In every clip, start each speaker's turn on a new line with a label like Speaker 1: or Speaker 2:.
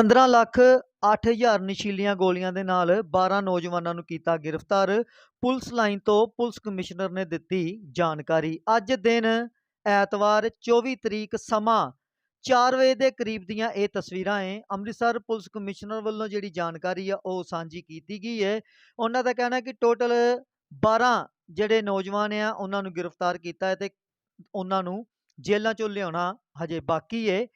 Speaker 1: 15 ਲੱਖ 8000 ਨਸ਼ੀਲੀਆਂ ਗੋਲੀਆਂ ਦੇ ਨਾਲ 12 ਨੌਜਵਾਨਾਂ ਨੂੰ ਕੀਤਾ ਗ੍ਰਿਫਤਾਰ। ਪੁਲਿਸ ਲਾਈਨ ਤੋਂ ਪੁਲਿਸ ਕਮਿਸ਼ਨਰ ਨੇ ਦਿੱਤੀ ਜਾਣਕਾਰੀ। ਅੱਜ ਦਿਨ ਐਤਵਾਰ 24 ਤਰੀਕ ਸਮਾਂ 4 ਵਜੇ ਦੇ ਕਰੀਬ ਦੀਆਂ ਇਹ ਤਸਵੀਰਾਂ ਹੈ ਅੰਮ੍ਰਿਤਸਰ ਪੁਲਿਸ ਕਮਿਸ਼ਨਰ ਵੱਲੋਂ ਜਿਹੜੀ ਜਾਣਕਾਰੀ ਆ, ਉਹ ਸਾਂਝੀ ਕੀਤੀ ਗਈ ਹੈ ਉਹਨਾਂ ਦਾ ਕਹਿਣਾ ਕਿ ਟੋਟਲ 12 ਜਿਹੜੇ ਨੌਜਵਾਨ ਆ, ਉਹਨਾਂ ਨੂੰ ਗ੍ਰਿਫਤਾਰ ਕੀਤਾ ਹੈ ਤੇ ਉਹਨਾਂ ਨੂੰ ਜੇਲ੍ਹਾਂ ਚੋਂ ਲਿਆਉਣਾ ਹਜੇ ਬਾਕੀ ਹੈ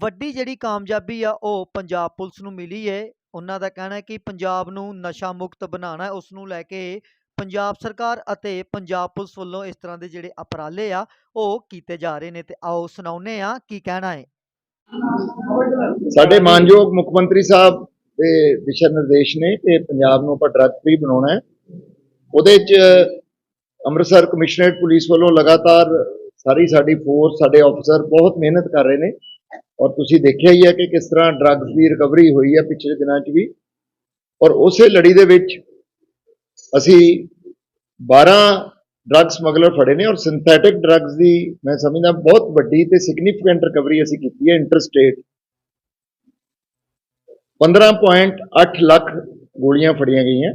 Speaker 1: ਵੱਡੀ ਜਿਹੜੀ ਕਾਮਯਾਬੀ ਆ, ਉਹ ਪੰਜਾਬ ਪੁਲਿਸ ਨੂੰ ਮਿਲੀ ਹੈ ਉਹਨਾਂ ਦਾ ਕਹਿਣਾ ਹੈ ਕਿ ਪੰਜਾਬ ਨੂੰ ਨਸ਼ਾ ਮੁਕਤ ਬਣਾਉਣਾ ਉਸ ਨੂੰ ਲੈ ਕੇ ਪੰਜਾਬ ਸਰਕਾਰ ਅਤੇ ਪੰਜਾਬ ਪੁਲਿਸ ਵੱਲੋਂ ਇਸ ਤਰ੍ਹਾਂ ਦੇ ਜਿਹੜੇ ਉਪਰਾਲੇ ਆ, ਉਹ ਕੀਤੇ ਜਾ ਰਹੇ ਨੇ। ਤੇ ਆਓ ਸੁਣਾਉਨੇ ਆ ਕੀ ਕਹਿਣਾ ਹੈ।
Speaker 2: ਸਾਡੇ ਮਾਨਯੋਗ ਮੁੱਖ ਮੰਤਰੀ ਸਾਹਿਬ ਦੇ ਦਿਸ਼ਾ ਨਿਰਦੇਸ਼ ਨੇ ਕਿ ਪੰਜਾਬ ਨੂੰ ਆਪਾਂ ਡਰੱਗ ਫ੍ਰੀ ਬਣਾਉਣਾ ਹੈ। ਉਹਦੇ ਚ ਅੰਮ੍ਰਿਤਸਰ ਕਮਿਸ਼ਨਰੇਟ ਪੁਲਿਸ ਵੱਲੋਂ ਲਗਾਤਾਰ ਸਾਰੀ ਸਾਡੀ ਫੋਰਸ, ਸਾਡੇ ਅਫਸਰ ਬਹੁਤ ਮਿਹਨਤ ਕਰ ਰਹੇ ਨੇ। ਔਰ ਤੁਸੀਂ ਦੇਖਿਆ ਹੀ ਹੈ ਕਿ ਕਿਸ ਤਰ੍ਹਾਂ ਡਰੱਗਸ ਦੀ ਰਿਕਵਰੀ ਹੋਈ ਹੈ ਪਿਛਲੇ ਦਿਨਾਂ 'ਚ ਵੀ। ਔਰ ਉਸੇ ਲੜੀ ਦੇ ਵਿੱਚ ਅਸੀਂ 12 ਡਰੱਗ ਸਮਗਲਰ ਫੜੇ ਨੇ ਔਰ ਸਿੰਥੈਟਿਕ ਡਰੱਗਸ ਦੀ ਮੈਂ ਸਮਝਦਾ ਬਹੁਤ ਵੱਡੀ ਤੇ ਸਿਗਨੀਫੀਕੈਂਟ ਰਿਕਵਰੀ ਅਸੀਂ ਕੀਤੀ ਹੈ ਇੰਟਰਸਟੇਟ 15.8 ਲੱਖ ਗੋਲੀਆਂ ਫੜੀਆਂ ਗਈਆਂ,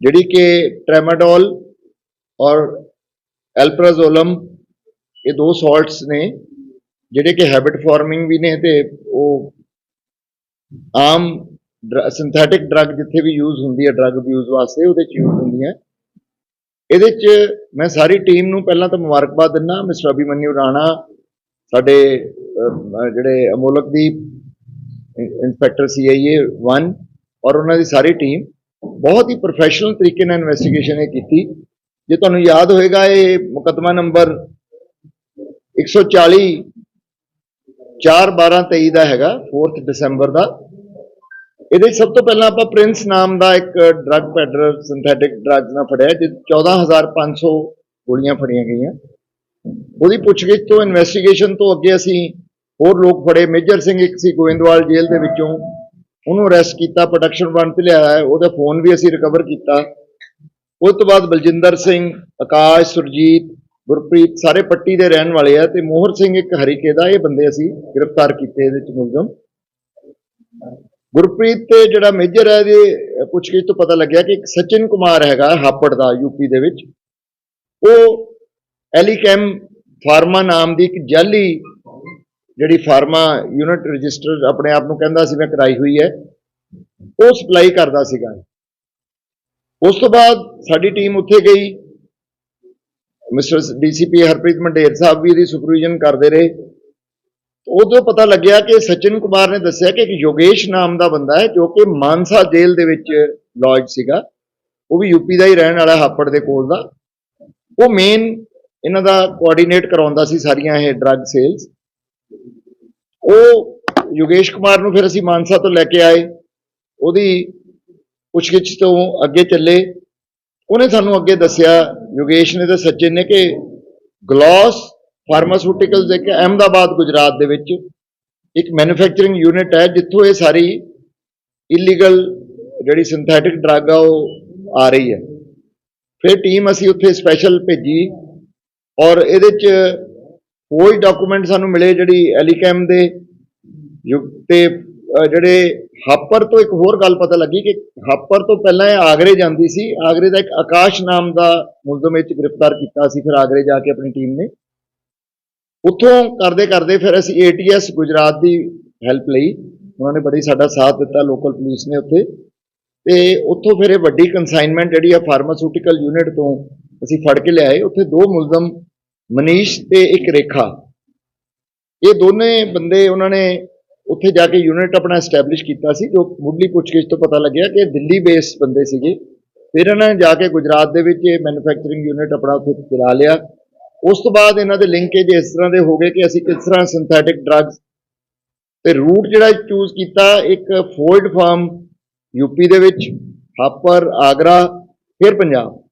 Speaker 2: ਜਿਹੜੀ ਕਿ ਟ੍ਰੈਮਾਡੋਲ ਔਰ ਐਲਪਰਾਜ਼ੋਲਮ ਇਹ ਦੋ ਸਾਲਟਸ ਨੇ। ਜਿਹੜੇ ਕਿ ਹੈਬਿਟ ਫਾਰਮਿੰਗ ਵੀ ਨੇ ਤੇ ਉਹ ਆਮ ਸਿੰਥੈਟਿਕ ਡਰੱਗ ਜਿੱਥੇ ਵੀ ਯੂਜ਼ ਹੁੰਦੀ ਹੈ ਡਰੱਗ ਅਬਿਊਜ਼ ਵਾਸਤੇ ਉਹਦੇ ਚ ਯੂਜ਼ ਹੁੰਦੀਆਂ। ਇਹਦੇ ਚ ਮੈਂ ਸਾਰੀ ਟੀਮ ਨੂੰ ਪਹਿਲਾਂ ਤਾਂ ਮੁਬਾਰਕਬਾਦ ਦਿੰਦਾ ਮਿਸਟਰ ਅਭਿਮਨਿਊ ਰਾਣਾ, ਸਾਡੇ ਜਿਹੜੇ ਅਮੋਲਕ ਦੀ ਇੰਸਪੈਕਟਰ ਸੀਆਈਏ 1 ਔਰ ਉਹਨਾਂ ਦੀ ਸਾਰੀ ਟੀਮ ਬਹੁਤ ਹੀ ਪ੍ਰੋਫੈਸ਼ਨਲ ਤਰੀਕੇ ਨਾਲ ਇਨਵੈਸਟੀਗੇਸ਼ਨ ਇਹ ਕੀਤੀ। ਜੇ ਤੁਹਾਨੂੰ ਯਾਦ ਹੋਏਗਾ, ਇਹ ਮੁਕੱਦਮਾ ਨੰਬਰ 140 4 12 23 ਦਾ ਹੈਗਾ 4th ਦਸੰਬਰ ਦਾ। ਇਹਦੇ 'ਚ ਸਭ ਤੋਂ ਪਹਿਲਾਂ ਆਪਾਂ ਪ੍ਰਿੰਸ ਨਾਮ ਦਾ ਇੱਕ ਡਰੱਗ ਪੈਡਲਰ ਸਿੰਥੈਟਿਕ ਡਰੱਗਸ ਨਾਲ ਫੜਿਆ ਜਿਸ 14500 ਗੋਲੀਆਂ ਫੜੀਆਂ ਗਈਆਂ। ਉਹਦੀ ਪੁੱਛਗਿੱਛ ਤੋਂ ਇਨਵੈਸਟੀਗੇਸ਼ਨ ਤੋਂ ਅੱਗੇ ਅਸੀਂ ਹੋਰ ਲੋਕ ਫੜੇ। ਮੇਜਰ ਸਿੰਘ ਇੱਕ ਸੀ ਗੋਇੰਦਵਾਲ, ਜੇਲ੍ਹ ਦੇ ਵਿੱਚੋਂ। ਉਹਨੂੰ ਅਰੈਸਟ ਕੀਤਾ ਪ੍ਰੋਡਕਸ਼ਨ ਬਣ ਤੇ ਲਿਆਇਆ। ਉਹਦਾ ਫੋਨ ਵੀ ਅਸੀਂ ਰਿਕਵਰ ਕੀਤਾ। ਉਸ ਤੋਂ ਬਾਅਦ ਬਲਜਿੰਦਰ ਸਿੰਘ, ਆਕਾਸ਼, ਸੁਰਜੀਤ ਗੁਰਪ੍ਰੀਤ ਸਾਰੇ ਪੱਟੀ ਦੇ ਰਹਿਣ ਵਾਲੇ ਆ ਤੇ ਮੋਹਰ ਸਿੰਘ ਇੱਕ ਹਰੀਕੇ ਦਾ, ਇਹ ਬੰਦੇ ਅਸੀਂ ਗ੍ਰਿਫਤਾਰ ਕੀਤੇ ਇਹਦੇ ਚ ਮੁਲਜ਼ਮ। ਗੁਰਪ੍ਰੀਤ ਤੇ ਜਿਹੜਾ ਮੇਜਰ ਹੈ, ਇਹਦੇ ਪੁੱਛਗਿੱਛ ਤੋਂ ਪਤਾ ਲੱਗਿਆ ਕਿ ਇੱਕ ਸਚਿਨ ਕੁਮਾਰ ਹੈਗਾ ਹਾਪੜ ਦਾ ਯੂਪੀ ਦੇ ਵਿੱਚ। ਉਹ ਐਲੀਕੈਮ ਫਾਰਮਾ ਨਾਮ ਦੀ ਇੱਕ ਜਾਲੀ ਜਿਹੜੀ ਫਾਰਮਾ ਯੂਨਿਟ ਰਜਿਸਟਰ ਆਪਣੇ ਆਪ ਨੂੰ ਕਹਿੰਦਾ ਸੀ, ਮੈਂ ਕਰਾਈ ਹੋਈ ਹੈ। ਉਹ ਸਪਲਾਈ ਕਰਦਾ ਸੀਗਾ। ਉਸ ਤੋਂ ਬਾਅਦ ਸਾਡੀ ਟੀਮ ਉੱਥੇ ਗਈ। ਮਿਸਟਰ ਡੀਸੀਪੀ ਹਰਪ੍ਰੀਤ ਮੰਡੇਰ ਸਾਹਿਬ ਵੀ ਇਹਦੀ ਸੁਪਰਵਿਜ਼ਨ ਕਰਦੇ ਰਹੇ। ਉਦੋਂ ਪਤਾ ਲੱਗਿਆ ਕਿ ਸਚਿਨ ਕੁਮਾਰ ਨੇ ਦੱਸਿਆ ਕਿ ਇੱਕ ਯੋਗੇਸ਼ ਨਾਮ ਦਾ ਬੰਦਾ ਹੈ, ਜੋ ਕਿ ਮਾਨਸਾ ਜੇਲ੍ਹ ਦੇ ਵਿੱਚ ਲੌਜ ਸੀਗਾ। ਉਹ ਵੀ ਯੂਪੀ ਦਾ ਹੀ ਰਹਿਣ ਵਾਲਾ, ਹਾਪੜ ਦੇ ਕੋਲ ਦਾ। ਉਹ ਮੇਨ ਇਹਨਾਂ ਦਾ ਕੋਆਰਡੀਨੇਟ ਕਰਾਉਂਦਾ ਸੀ ਸਾਰੀਆਂ ਇਹ ਡਰੱਗ ਸੇਲਸ ਉਹ ਯੋਗੇਸ਼ ਕੁਮਾਰ ਨੂੰ ਫਿਰ ਅਸੀਂ ਮਾਨਸਾ ਤੋਂ ਲੈ ਕੇ ਆਏ। ਉਹਦੀ ਪੁੱਛਗਿੱਛ ਤੋਂ ਅੱਗੇ ਚੱਲੇ। ਉਹਨੇ ਸਾਨੂੰ ਅੱਗੇ ਦੱਸਿਆ ਯੋਗੇਸ਼ ਨੇ ਤਾਂ ਸੱਚੇ ਨੇ ਕਿ ਗਲੋਸ ਫਾਰਮਾਸਿਊਟੀਕਲਸ ਇੱਕ ਅਹਿਮਦਾਬਾਦ, ਗੁਜਰਾਤ ਦੇ ਵਿੱਚ ਇੱਕ ਮੈਨੂਫੈਕਚਰਿੰਗ ਯੂਨਿਟ ਹੈ, ਜਿੱਥੋਂ ਇਹ ਸਾਰੀ ਇਲੀਗਲ ਜਿਹੜੀ ਸਿੰਥੈਟਿਕ ਡਰੱਗ ਆ, ਉਹ ਆ ਰਹੀ ਹੈ। ਫਿਰ ਟੀਮ ਅਸੀਂ ਉੱਥੇ ਸਪੈਸ਼ਲ ਭੇਜੀ ਔਰ ਇਹਦੇ ਚ ਕੋਈ ਡਾਕੂਮੈਂਟ ਸਾਨੂੰ ਮਿਲੇ ਜਿਹੜੀ ਐਲੀਕੈਮ ਦੇ ਯੁਗ ਤੇ ਜਿਹੜੇ ਹਾਪਰ ਤੋਂ ਇੱਕ ਹੋਰ ਗੱਲ ਪਤਾ ਲੱਗੀ ਕਿ ਹਾਪਰ ਤੋਂ ਪਹਿਲਾਂ ਇਹ ਆਗਰੇ ਜਾਂਦੀ ਸੀ। ਆਗਰੇ ਦਾ ਇੱਕ ਆਕਾਸ਼ ਨਾਮ ਦਾ ਮੁਲਜ਼ਮ ਵਿੱਚ ਗ੍ਰਿਫਤਾਰ ਕੀਤਾ ਸੀ, ਫਿਰ ਆਗਰੇ ਜਾ ਕੇ ਆਪਣੀ ਟੀਮ ਨੇ। ਉੱਥੋਂ ਕਰਦੇ ਕਰਦੇ ਫਿਰ ਅਸੀਂ ਏਟੀਐਸ ਗੁਜਰਾਤ ਦੀ ਹੈਲਪ ਲਈ। ਉਹਨਾਂ ਨੇ ਬੜੀ ਸਾਡਾ ਸਾਥ ਦਿੱਤਾ ਲੋਕਲ ਪੁਲਿਸ ਨੇ ਉੱਥੇ। ਤੇ ਉੱਥੋਂ ਫਿਰ ਇਹ ਵੱਡੀ ਕਨਸਾਈਨਮੈਂਟ ਜਿਹੜੀ ਆ ਫਾਰਮਾਸਿਊਟੀਕਲ ਯੂਨਿਟ ਤੋਂ ਅਸੀਂ ਫੜ ਕੇ ਲਿਆਏ। ਉੱਥੇ ਦੋ ਮੁਲਜ਼ਮ ਮਨੀਸ਼ ਤੇ ਇੱਕ ਰੇਖਾ। ਇਹ ਦੋਨੇ ਬੰਦੇ ਉਹਨਾਂ ਨੇ ਉੱਥੇ ਜਾ ਕੇ ਯੂਨਿਟ ਆਪਣਾ ਐਸਟੈਬਲਿਸ਼ ਕੀਤਾ ਸੀ, ਜੋ ਮੁੱਢਲੀ ਪੁੱਛਗਿੱਛ ਤੋਂ ਪਤਾ ਲੱਗਿਆ ਕਿ ਦਿੱਲੀ ਬੇਸ ਬੰਦੇ ਸੀਗੇ। ਫਿਰ ਇਹਨਾਂ ਨੇ ਜਾ ਕੇ ਗੁਜਰਾਤ ਦੇ ਵਿੱਚ ਇਹ ਮੈਨੂਫੈਕਚਰਿੰਗ ਯੂਨਿਟ ਆਪਣਾ ਉੱਥੇ ਚਲਾ ਲਿਆ। ਉਸ ਤੋਂ ਬਾਅਦ ਇਹਨਾਂ ਦੇ ਲਿੰਕੇਜ ਇਸ ਤਰ੍ਹਾਂ ਦੇ ਹੋ ਗਏ ਕਿ ਅਸੀਂ ਕਿਸ ਤਰ੍ਹਾਂ ਸਿੰਥੈਟਿਕ ਡਰੱਗਸ ਤੇ ਰੂਟ ਜਿਹੜਾ ਚੂਜ਼ ਕੀਤਾ, ਇੱਕ ਫੋਲਡ ਫਾਰਮ ਯੂਪੀ ਦੇ ਵਿੱਚ ਹਾਪਰ ਆਗਰਾ ਫਿਰ ਪੰਜਾਬ।